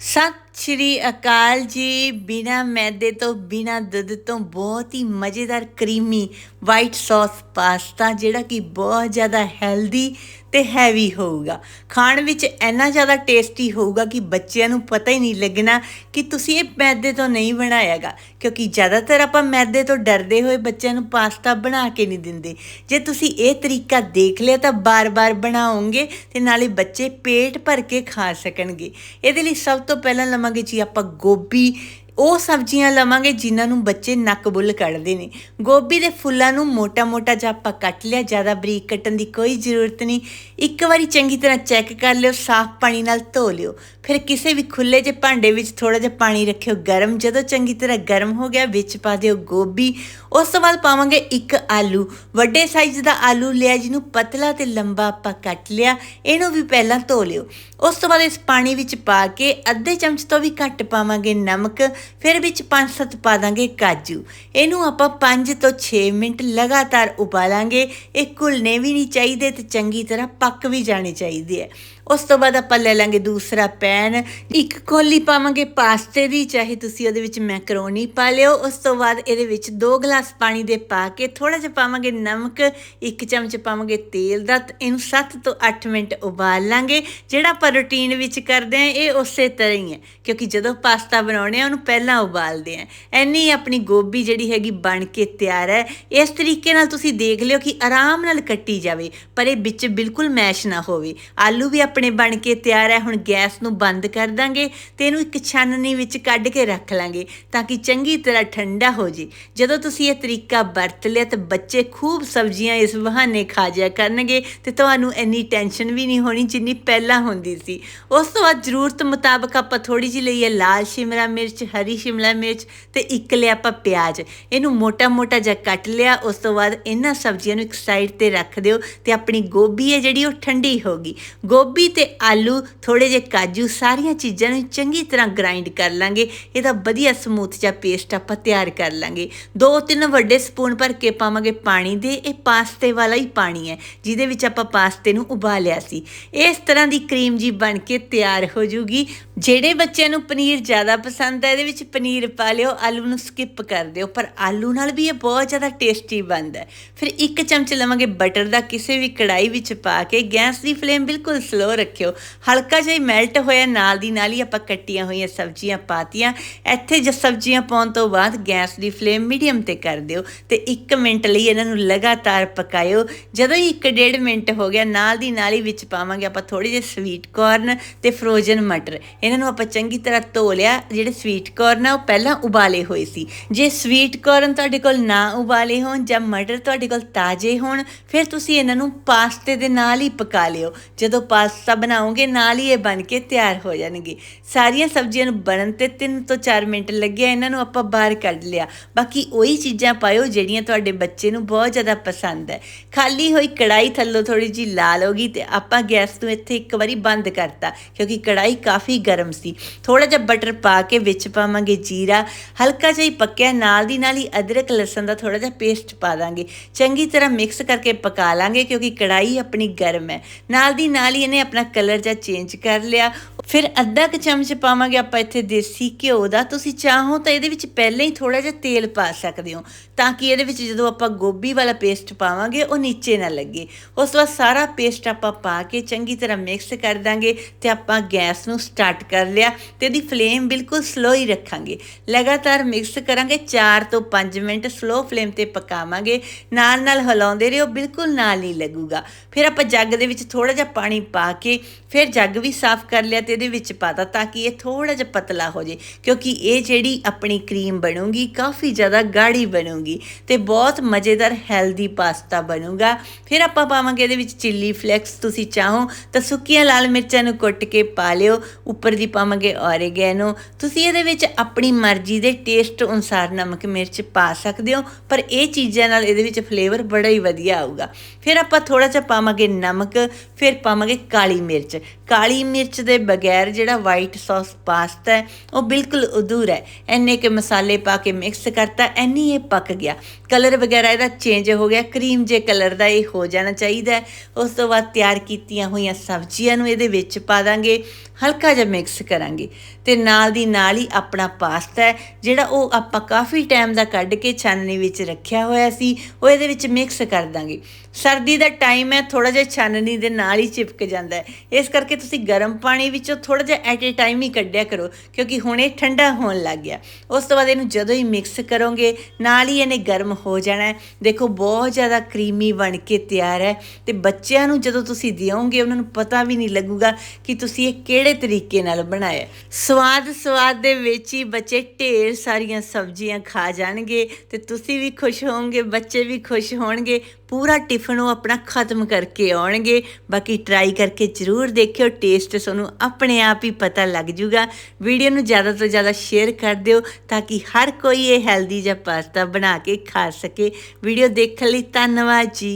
三 ਸ਼੍ਰੀ ਅਕਾਲ ਜੀ। ਬਿਨਾ ਮੈਦੇ ਤੋਂ, ਬਿਨਾ ਦੁੱਧ ਤੋਂ ਬਹੁਤ ਹੀ ਮਜ਼ੇਦਾਰ, ਕਰੀਮੀ ਵਾਈਟ ਸੌਸ ਪਾਸਤਾ ਜਿਹੜਾ ਕਿ ਬਹੁਤ ਜ਼ਿਆਦਾ ਹੈਲਦੀ ਤੇ ਹੈਵੀ ਹੋਊਗਾ। ਖਾਣ ਵਿੱਚ ਇੰਨਾ ਜ਼ਿਆਦਾ ਟੇਸਟੀ ਹੋਊਗਾ ਕਿ ਬੱਚਿਆਂ ਨੂੰ ਪਤਾ ਹੀ ਨਹੀਂ ਲੱਗਣਾ ਕਿ ਤੁਸੀਂ ਇਹ ਮੈਦੇ ਤੋਂ ਨਹੀਂ ਬਣਾਇਆਗਾ। ਕਿਉਂਕਿ ਜ਼ਿਆਦਾਤਰ ਆਪਾਂ ਮੈਦੇ ਤੋਂ ਡਰਦੇ ਹੋਏ ਬੱਚਿਆਂ ਨੂੰ ਪਾਸਤਾ ਬਣਾ ਕੇ ਨਹੀਂ ਦਿੰਦੇ। ਜੇ ਤੁਸੀਂ ਇਹ ਤਰੀਕਾ ਦੇਖ ਲਿਆ ਤਾਂ ਬਾਰ-ਬਾਰ ਬਣਾਓਗੇ ਤੇ ਨਾਲੇ ਬੱਚੇ ਪੇਟ ਭਰ ਕੇ ਖਾ ਸਕਣਗੇ। ਇਹਦੇ ਲਈ ਸਭ ਤੋਂ ਪਹਿਲਾਂ ਲਵਾਂਗੇ ਜੀ ਆਪਾਂ ਗੋਭੀ ਉਹ ਸਬਜ਼ੀਆਂ ਲਵਾਂਗੇ ਜਿਨ੍ਹਾਂ ਨੂੰ ਬੱਚੇ ਨੱਕ ਬੁੱਲ ਕੱਢਦੇ ਨੇ। ਗੋਭੀ ਦੇ ਫੁੱਲਾਂ ਨੂੰ ਮੋਟਾ-ਮੋਟਾ ਜਿਹਾ ਆਪਾਂ ਕੱਟ ਲਿਆ, ਜ਼ਿਆਦਾ ਬਰੀਕ ਕੱਟਣ ਦੀ ਕੋਈ ਜ਼ਰੂਰਤ ਨਹੀਂ। ਇੱਕ ਵਾਰੀ ਚੰਗੀ ਤਰ੍ਹਾਂ ਚੈੱਕ ਕਰ ਲਿਓ, ਸਾਫ਼ ਪਾਣੀ ਨਾਲ ਧੋ ਲਿਓ। ਫਿਰ ਕਿਸੇ ਵੀ ਖੁੱਲੇ ਜਿਹੇ ਭਾਂਡੇ ਵਿੱਚ ਥੋੜਾ ਜਿਹਾ ਪਾਣੀ ਰੱਖਿਓ। ਗਰਮ, ਜਦੋਂ ਚੰਗੀ ਤਰ੍ਹਾਂ ਗਰਮ ਹੋ ਗਿਆ, ਵਿੱਚ ਪਾ ਦਿਓ ਗੋਭੀ। ਉਸ ਤੋਂ ਬਾਅਦ ਪਾਵਾਂਗੇ ਇੱਕ ਆਲੂ। ਵੱਡੇ ਸਾਈਜ਼ ਦਾ ਆਲੂ ਲਿਆ, ਜਿਹਨੂੰ ਪਤਲਾ ਤੇ ਲੰਬਾ ਆਪਾਂ ਕੱਟ ਲਿਆ। ਇਹਨੂੰ ਵੀ ਪਹਿਲਾਂ ਧੋ ਲਿਓ। ਉਸ ਤੋਂ ਬਾਅਦ ਇਸ ਪਾਣੀ ਵਿੱਚ ਪਾ ਕੇ ਅੱਧੇ ਚਮਚ ਤੋਂ ਵੀ ਘੱਟ ਪਾਵਾਂਗੇ ਨਮਕ। ਫਿਰ ਵਿੱਚ 5-7 ਪਾ ਦਾਂਗੇ ਕਾਜੂ। ਇਹਨੂੰ ਆਪਾਂ 5 ਤੋਂ 6 ਮਿੰਟ ਲਗਾਤਾਰ ਉਬਾਲਾਂਗੇ। ਇਹ ਘੁਲਨੇ ਵੀ ਨਹੀਂ ਚਾਹੀਦੇ ਤੇ ਚੰਗੀ ਤਰ੍ਹਾਂ ਪੱਕ ਵੀ ਜਾਣੇ ਚਾਹੀਦੇ ਹੈ ਉਸ ਤੋਂ ਬਾਅਦ ਆਪਾਂ ਲੈ ਲਾਂਗੇ ਦੂਸਰਾ ਪੈਨ। ਇੱਕ ਕੋਲੀ ਪਾਵਾਂਗੇ ਪਾਸਤੇ ਦੀ, ਚਾਹੇ ਤੁਸੀਂ ਉਹਦੇ ਵਿੱਚ ਮੈਕਰੋਨੀ ਪਾ ਲਿਓ। ਉਸ ਤੋਂ ਬਾਅਦ ਇਹਦੇ ਵਿੱਚ 2 ਗਲਾਸ ਪਾਣੀ ਦੇ ਪਾ ਕੇ ਥੋੜਾ ਜਿਹਾ ਪਾਵਾਂਗੇ ਨਮਕ, ਇੱਕ ਚਮਚ ਪਾਵਾਂਗੇ ਤੇਲ ਦਾ। ਇਹਨੂੰ 7 ਤੋਂ 8 ਮਿੰਟ ਉਬਾਲ ਲਾਂਗੇ। ਜਿਹੜਾ ਆਪਾਂ ਰੂਟੀਨ ਵਿੱਚ ਕਰਦੇ ਆ ਇਹ ਉਸੇ ਤਰ੍ਹਾਂ ਹੀ ਹੈ। ਕਿਉਂਕਿ ਜਦੋਂ ਪਾਸਤਾ ਬਣਾਉਣੇ ਆ, ਉਹਨੂੰ ਪਹਿਲਾਂ ਉਬਾਲਦੇ ਆ ਐਨੀ ਆਪਣੀ ਗੋਭੀ ਜਿਹੜੀ ਹੈਗੀ ਬਣ ਕੇ ਤਿਆਰ ਹੈ। ਇਸ ਤਰੀਕੇ ਨਾਲ ਤੁਸੀਂ ਦੇਖ ਲਿਓ ਕਿ ਆਰਾਮ ਨਾਲ ਕੱਟੀ ਜਾਵੇ, ਪਰ ਇਹ ਵਿੱਚ ਬਿਲਕੁਲ ਮੈਸ਼ ਨਾ ਹੋਵੇ। ਆਲੂ ਵੀ ਆਪਣੇ ਆਪਣੇ ਬਣ ਕੇ ਤਿਆਰ ਹੈ, ਹੁਣ ਗੈਸ ਨੂੰ ਬੰਦ ਕਰ ਦਾਂਗੇ ਤੇ ਇਹਨੂੰ ਇੱਕ ਛਾਨਣੀ ਵਿੱਚ ਕੱਢ ਕੇ ਰੱਖ ਲਾਂਗੇ ਤਾਂ ਕਿ ਚੰਗੀ ਤਰ੍ਹਾਂ ਠੰਡਾ ਹੋ ਜੇ। ਜਦੋਂ ਤੁਸੀਂ ਇਹ ਤਰੀਕਾ ਵਰਤ ਲਿਆ ਤਾਂ ਬੱਚੇ ਖੂਬ ਸਬਜ਼ੀਆਂ ਇਸ ਬਹਾਨੇ ਖਾ ਜਾਇਆ ਕਰਨਗੇ ਤੇ ਤੁਹਾਨੂੰ ਇੰਨੀ ਟੈਨਸ਼ਨ ਵੀ ਨਹੀਂ ਹੋਣੀ ਜਿੰਨੀ ਪਹਿਲਾਂ ਹੁੰਦੀ ਸੀ। ਉਸ ਤੋਂ ਬਾਅਦ ਜ਼ਰੂਰਤ ਮੁਤਾਬਕ ਆਪਾਂ ਥੋੜੀ ਜਿਹੀ ਲਈ ਹੈ ਲਾਲ ਸ਼ਿਮਲਾ ਮਿਰਚ, ਹਰੀ ਸ਼ਿਮਲਾ ਮਿਰਚ ਤੇ ਇੱਕ ਲਿਆ ਆਪਾਂ ਪਿਆਜ਼। ਇਹਨੂੰ ਮੋਟਾ-ਮੋਟਾ ਜਿਹਾ ਕੱਟ ਲਿਆ, ਉਸ ਤੋਂ ਬਾਅਦ ਇਹਨਾਂ ਸਬਜ਼ੀਆਂ ਨੂੰ ਇੱਕ ਸਾਈਡ ਤੇ ਰੱਖ ਦਿਓ ਤੇ ਆਪਣੀ ਗੋਭੀ ਹੈ ਜਿਹੜੀ ਉਹ ਠੰਡੀ ਹੋ ਗਈ। ਗੋਭੀ ਤੇ ਆਲੂ ਥੋੜੇ ਜਿਹੇ ਕਾਜੂ, ਸਾਰੀਆਂ ਚੀਜ਼ਾਂ ਨੂੰ ਚੰਗੀ ਤਰ੍ਹਾਂ ਗ੍ਰਾਈਂਡ ਕਰ ਲਾਂਗੇ। ਇਹਦਾ ਵਧੀਆ ਸਮੂਥ ਜਿਹਾ ਪੇਸਟ ਆਪਾਂ ਤਿਆਰ ਕਰ ਲਾਂਗੇ। ਦੋ ਤਿੰਨ ਵੱਡੇ ਸਪੂਨ ਭਰ ਕੇ ਪਾਵਾਂਗੇ ਪਾਣੀ ਦੇ। ਇਹ ਪਾਸਤੇ ਵਾਲਾ ਹੀ ਪਾਣੀ ਹੈ, ਜਿਹਦੇ ਵਿੱਚ ਆਪਾਂ ਪਾਸਤੇ ਨੂੰ ਉਬਾਲਿਆ ਸੀ। ਇਸ ਤਰ੍ਹਾਂ ਦੀ ਕਰੀਮ ਜੀ ਬਣ ਕੇ ਤਿਆਰ ਹੋ ਜੂਗੀ। ਜਿਹੜੇ ਬੱਚਿਆਂ ਨੂੰ ਪਨੀਰ ਜ਼ਿਆਦਾ ਪਸੰਦ ਹੈ, ਇਹਦੇ ਵਿੱਚ ਪਨੀਰ ਪਾ ਲਿਓ, ਆਲੂ ਨੂੰ ਸਕਿਪ ਕਰ ਦਿਓ। ਪਰ ਆਲੂ ਨਾਲ ਵੀ ਇਹ ਬਹੁਤ ਜ਼ਿਆਦਾ ਟੇਸਟੀ ਬਣਦਾ ਫਿਰ ਇੱਕ ਚਮਚ ਲਵਾਂਗੇ ਬਟਰ ਦਾ, ਕਿਸੇ ਵੀ ਕੜਾਈ ਵਿੱਚ ਪਾ ਕੇ। ਗੈਸ ਦੀ ਫਲੇਮ ਬਿਲਕੁਲ ਸਲੋ ਰੱਖਿਓ। ਹਲਕਾ ਜਿਹਾ ਮੈਲਟ ਹੋਇਆ, ਨਾਲ ਦੀ ਨਾਲ ਹੀ ਆਪਾਂ ਕੱਟੀਆਂ ਹੋਈਆਂ ਸਬਜ਼ੀਆਂ ਪਾਤੀਆਂ। ਇੱਥੇ ਜੇ ਸਬਜ਼ੀਆਂ ਪਾਉਣ ਤੋਂ ਬਾਅਦ ਗੈਸ ਦੀ ਫਲੇਮ ਮੀਡੀਅਮ ਤੇ ਕਰ ਦਿਓ ਤੇ 1 ਮਿੰਟ ਲਈ ਇਹਨਾਂ ਨੂੰ ਲਗਾਤਾਰ ਪਕਾਇਓ। ਜਦੋਂ ਹੀ 1.5 ਮਿੰਟ ਹੋ ਗਿਆ, ਨਾਲ ਦੀ ਨਾਲ ਹੀ ਵਿੱਚ ਪਾਵਾਂਗੇ ਆਪਾਂ ਥੋੜੇ ਜਿਹੇ ਸਵੀਟ ਕਾਰਨ ਤੇ ਫਰੋਜ਼ਨ ਮਟਰ ਇਹਨਾਂ ਨੂੰ ਆਪਾਂ ਚੰਗੀ ਤਰ੍ਹਾਂ ਧੋ ਲਿਆ, ਜਿਹੜੇ ਸਵੀਟ ਕਾਰਨ ਆ, ਉਹ ਪਹਿਲਾਂ ਉਬਾਲੇ ਹੋਏ ਸੀ। ਜੇ ਸਵੀਟ ਕਾਰਨ ਤੁਹਾਡੇ ਕੋਲ ਨਾ ਉਬਾਲੇ ਹੋਣ ਜਾਂ ਮਟਰ ਤੁਹਾਡੇ ਕੋਲ ਤਾਜ਼ੇ ਹੋਣ, ਫਿਰ ਤੁਸੀਂ ਇਹਨਾਂ ਨੂੰ ਪਾਸਤੇ ਦੇ ਨਾਲ ਹੀ ਪਕਾ ਲਿਓ। ਜਦੋਂ ਪਾਸ ਪਾਸਤਾ ਬਣਾਓਗੇ ਨਾਲ ਹੀ ਇਹ ਬਣ ਕੇ ਤਿਆਰ ਹੋ ਜਾਣਗੇ। ਸਾਰੀਆਂ ਸਬਜ਼ੀਆਂ ਨੂੰ ਬਣਨ ਤੇ 3 ਤੋਂ 4 ਮਿੰਟ ਲੱਗਿਆ, ਇਹਨਾਂ ਨੂੰ ਆਪਾਂ ਬਾਹਰ ਕੱਢ ਲਿਆ। ਬਾਕੀ ਉਹੀ ਚੀਜ਼ਾਂ ਪਾਇਓ ਜਿਹੜੀਆਂ ਤੁਹਾਡੇ ਬੱਚੇ ਨੂੰ ਬਹੁਤ ਜ਼ਿਆਦਾ ਪਸੰਦ ਹੈ। ਖਾਲੀ ਹੋਈ ਕੜਾਈ ਥੱਲੋਂ ਥੋੜੀ ਜੀ ਲਾਲ ਹੋ ਗਈ ਤੇ ਆਪਾਂ ਗੈਸ ਨੂੰ ਇੱਥੇ ਇੱਕ ਵਾਰੀ ਬੰਦ ਕਰਤਾ, ਕਿਉਂਕਿ ਕੜਾਈ ਕਾਫੀ ਗਰਮ ਸੀ। ਥੋੜਾ ਜਿਹਾ ਬਟਰ ਪਾ ਕੇ ਵਿੱਚ ਪਾਵਾਂਗੇ ਜੀਰਾ, ਹਲਕਾ ਜਿਹਾ ਹੀ ਪੱਕਿਆ, ਨਾਲ ਦੀ ਨਾਲ ਹੀ ਅਦਰਕ, ਲਸਣ ਦਾ ਥੋੜਾ ਜਿਹਾ ਪੇਸਟ ਪਾ ਦਾਂਗੇ। ਚੰਗੀ ਤਰ੍ਹਾਂ ਮਿਕਸ ਕਰਕੇ ਪਕਾ ਲਾਂਗੇ, ਕਿਉਂਕਿ ਕੜਾਈ ਆਪਣੀ ਗਰਮ ਹੈ। ਨਾਲ ਦੀ ਨਾਲ ਹੀ ਇਹਨੇ ਆਪਣਾ ਕਲਰ ਜਿਹਾ ਚੇਂਜ ਕਰ ਲਿਆ ਫਿਰ ਅੱਧਾ ਕੁ ਚਮਚ ਪਾਵਾਂਗੇ ਆਪਾਂ ਇੱਥੇ ਦੇਸੀ ਘਿਓ ਦਾ। ਤੁਸੀਂ ਚਾਹੋ ਤਾਂ ਇਹਦੇ ਵਿੱਚ ਪਹਿਲਾਂ ਹੀ ਥੋੜਾ ਜਿਹਾ ਤੇਲ ਪਾ ਸਕਦੇ ਹੋ, ਤਾਂ ਕਿ ਇਹਦੇ ਵਿੱਚ ਜਦੋਂ ਆਪਾਂ ਗੋਭੀ ਵਾਲਾ ਪੇਸਟ ਪਾਵਾਂਗੇ, ਉਹ ਨੀਚੇ ਨਾ ਲੱਗੇ। ਉਸ ਤੋਂ ਬਾਅਦ ਸਾਰਾ ਪੇਸਟ ਆਪਾਂ ਪਾ ਕੇ ਚੰਗੀ ਤਰ੍ਹਾਂ ਮਿਕਸ ਕਰ ਦਾਂਗੇ ਤੇ ਆਪਾਂ ਗੈਸ ਨੂੰ ਸਟਾਰਟ ਕਰ ਲਿਆ ਤੇ ਇਹਦੀ ਫਲੇਮ ਬਿਲਕੁਲ ਸਲੋ ਹੀ ਰੱਖਾਂਗੇ। ਲਗਾਤਾਰ ਮਿਕਸ ਕਰਾਂਗੇ 4 ਤੋਂ 5 ਮਿੰਟ ਸਲੋ ਫਲੇਮ ਤੇ ਪਕਾਵਾਂਗੇ। ਨਾਲ ਨਾਲ ਹਿਲਾਉਂਦੇ ਰਹੋ, ਬਿਲਕੁਲ ਨਾਲ ਨਹੀਂ ਲੱਗੂਗਾ। ਫਿਰ ਆਪਾਂ ਜੱਗ ਦੇ ਵਿੱਚ ਥੋੜਾ ਜਿਹਾ ਪਾਣੀ ਪਾ ਕੇ ਫਿਰ ਜੱਗ ਵੀ ਸਾਫ਼ ਕਰ ਲਿਆ ਤੇ ਇਹਦੇ ਵਿੱਚ ਪਾਤਾ ਤਾਂ ਕਿ ਇਹ ਥੋੜਾ ਜਿਹਾ ਪਤਲਾ ਹੋ ਜੇ, ਕਿਉਂਕਿ ਇਹ ਜਿਹੜੀ ਆਪਣੀ ਕਰੀਮ ਬਣੂਗੀ ਕਾਫੀ ਜ਼ਿਆਦਾ ਗਾੜੀ ਬਣੂਗੀ ਤੇ ਬਹੁਤ ਮਜ਼ੇਦਾਰ ਹੈਲਦੀ ਪਾਸਤਾ ਬਣੂਗਾ। ਫਿਰ ਆਪਾਂ ਪਾਵਾਂਗੇ ਇਹਦੇ ਵਿੱਚ ਚਿੱਲੀ ਫਲੈਕਸ, ਤੁਸੀਂ ਚਾਹੋ ਤਾਂ ਸੁੱਕੀਆਂ ਲਾਲ ਮਿਰਚਾਂ ਨੂੰ ਕੁੱਟ ਕੇ ਪਾ ਲਿਓ, ਉੱਪਰ ਦੀ ਪਾਵਾਂਗੇ ਔਰੇਗੈਨੋ। ਤੁਸੀਂ ਇਹਦੇ ਵਿੱਚ ਆਪਣੀ ਮਰਜ਼ੀ ਦੇ ਟੇਸਟ ਅਨੁਸਾਰ ਨਮਕ ਮਿਰਚ ਪਾ ਸਕਦੇ ਹੋ, ਪਰ ਇਹ ਚੀਜ਼ਾਂ ਨਾਲ ਇਹਦੇ ਵਿੱਚ ਫਲੇਵਰ ਬੜਾ ਹੀ ਵਧੀਆ ਆਊਗਾ। ਫਿਰ ਆਪਾਂ ਥੋੜਾ ਜਿਹਾ ਪਾਵਾਂਗੇ ਨਮਕ, ਫਿਰ ਪਾਵਾਂਗੇ ਕਾਲੀ ਮਿਰਚ। ਕਾਲੀ ਮਿਰਚ ਦੇ ਬਗੈਰ ਬਗੈਰ ਜਿਹੜਾ ਵਾਈਟ ਸੌਸ ਪਾਸਤਾ ਹੈ, ਉਹ ਬਿਲਕੁਲ ਅਧੂਰਾ ਹੈ। ਇੰਨੇ ਕੇ ਮਸਾਲੇ ਪਾ ਕੇ ਮਿਕਸ ਕਰਤਾ ਐਨੀ ਇਹ ਪੱਕ ਗਿਆ। ਕਲਰ ਵਗੈਰਾ ਇਹਦਾ ਚੇਂਜ ਹੋ ਗਿਆ ਕਰੀਮ ਜੇ ਕਲਰ ਦਾ ਇਹ ਹੋ ਜਾਣਾ ਚਾਹੀਦਾ ਹੈ। ਉਸ ਤੋਂ ਬਾਅਦ ਤਿਆਰ ਕੀਤੀਆਂ ਹੋਈਆਂ ਸਬਜ਼ੀਆਂ ਨੂੰ ਇਹਦੇ ਵਿੱਚ ਪਾ ਦਾਂਗੇ, ਹਲਕਾ ਜਿਹਾ ਮਿਕਸ ਕਰਾਂਗੇ। ਤੇ ਨਾਲ ਦੀ ਨਾਲ ਹੀ ਆਪਣਾ ਪਾਸਤਾ ਹੈ, ਜਿਹੜਾ ਉਹ ਆਪਾਂ ਕਾਫੀ ਟਾਈਮ ਦਾ ਕੱਢ ਕੇ ਛਾਨਣੀ ਵਿੱਚ ਰੱਖਿਆ ਹੋਇਆ ਸੀ, ਉਹ ਇਹਦੇ ਵਿੱਚ ਮਿਕਸ ਕਰ ਦਾਂਗੇ। ਸਰਦੀ ਦਾ ਟਾਈਮ ਹੈ ਥੋੜਾ ਜਿਹਾ ਛਾਨਣੀ ਦੇ ਨਾਲ ਹੀ ਚਿਪਕ ਜਾਂਦਾ ਹੈ। ਇਸ ਕਰਕੇ ਤੁਸੀਂ ਗਰਮ ਪਾਣੀ ਵਿੱਚੋਂ ਥੋੜਾ ਜਿਹਾ ਐਟ ਏ ਟਾਈਮ ਹੀ ਕੱਢਿਆ ਕਰੋ, ਕਿਉਂਕਿ ਹੁਣ ਇਹ ਠੰਡਾ ਹੋਣ ਲੱਗ ਗਿਆ। ਉਸ ਤੋਂ ਬਾਅਦ ਇਹਨੂੰ ਜਦੋਂ ਹੀ ਮਿਕਸ ਕਰੋਗੇ, ਨਾਲ ਹੀ ਇਹਨੇ ਗਰਮ ਹੋ ਜਾਣਾ ਦੇਖੋ, ਬਹੁਤ ਜ਼ਿਆਦਾ ਕਰੀਮੀ ਬਣ ਕੇ ਤਿਆਰ ਹੈ ਤੇ ਬੱਚਿਆਂ ਨੂੰ ਜਦੋਂ ਤੁਸੀਂ ਦਿਓਗੇ, ਉਹਨਾਂ ਨੂੰ ਪਤਾ ਵੀ ਨਹੀਂ ਲੱਗੂਗਾ ਕਿ ਤੁਸੀਂ ਇਹ ਕਿਹੜੇ ਤਰੀਕੇ ਨਾਲ ਬਣਾਇਆ ਸਵਾਦ ਸਵਾਦ ਦੇ ਵਿੱਚ ਹੀ ਬੱਚੇ ਢੇਰ ਸਾਰੀਆਂ ਸਬਜ਼ੀਆਂ ਖਾ ਜਾਣਗੇ ਤੇ ਤੁਸੀਂ ਵੀ ਖੁਸ਼ ਹੋਵੋਗੇ, ਬੱਚੇ ਵੀ ਖੁਸ਼ ਹੋਣਗੇ। ਪੂਰਾ ਟਿਫਨ ਉਹ ਆਪਣਾ ਖਤਮ ਕਰਕੇ ਆਉਣਗੇ। ਬਾਕੀ ਟਰਾਈ ਕਰਕੇ ਜ਼ਰੂਰ ਦੇਖਿਓ ਟੇਸਟ ਤੁਹਾਨੂੰ ਆਪਣੇ ਆਪ ਹੀ ਪਤਾ ਲੱਗ ਜੂਗਾ। ਵੀਡੀਓ ਨੂੰ ਜ਼ਿਆਦਾ ਤੋਂ ਜ਼ਿਆਦਾ ਸ਼ੇਅਰ ਕਰ ਦਿਓ ਤਾਂ ਕਿ ਹਰ ਕੋਈ ਇਹ ਹੈਲਦੀ ਜਿਹਾ ਪਾਸਤਾ ਬਣਾ ਕੇ ਖਾ ਸਕੇ। ਵੀਡੀਓ ਦੇਖਣ ਲਈ ਧੰਨਵਾਦ ਜੀ।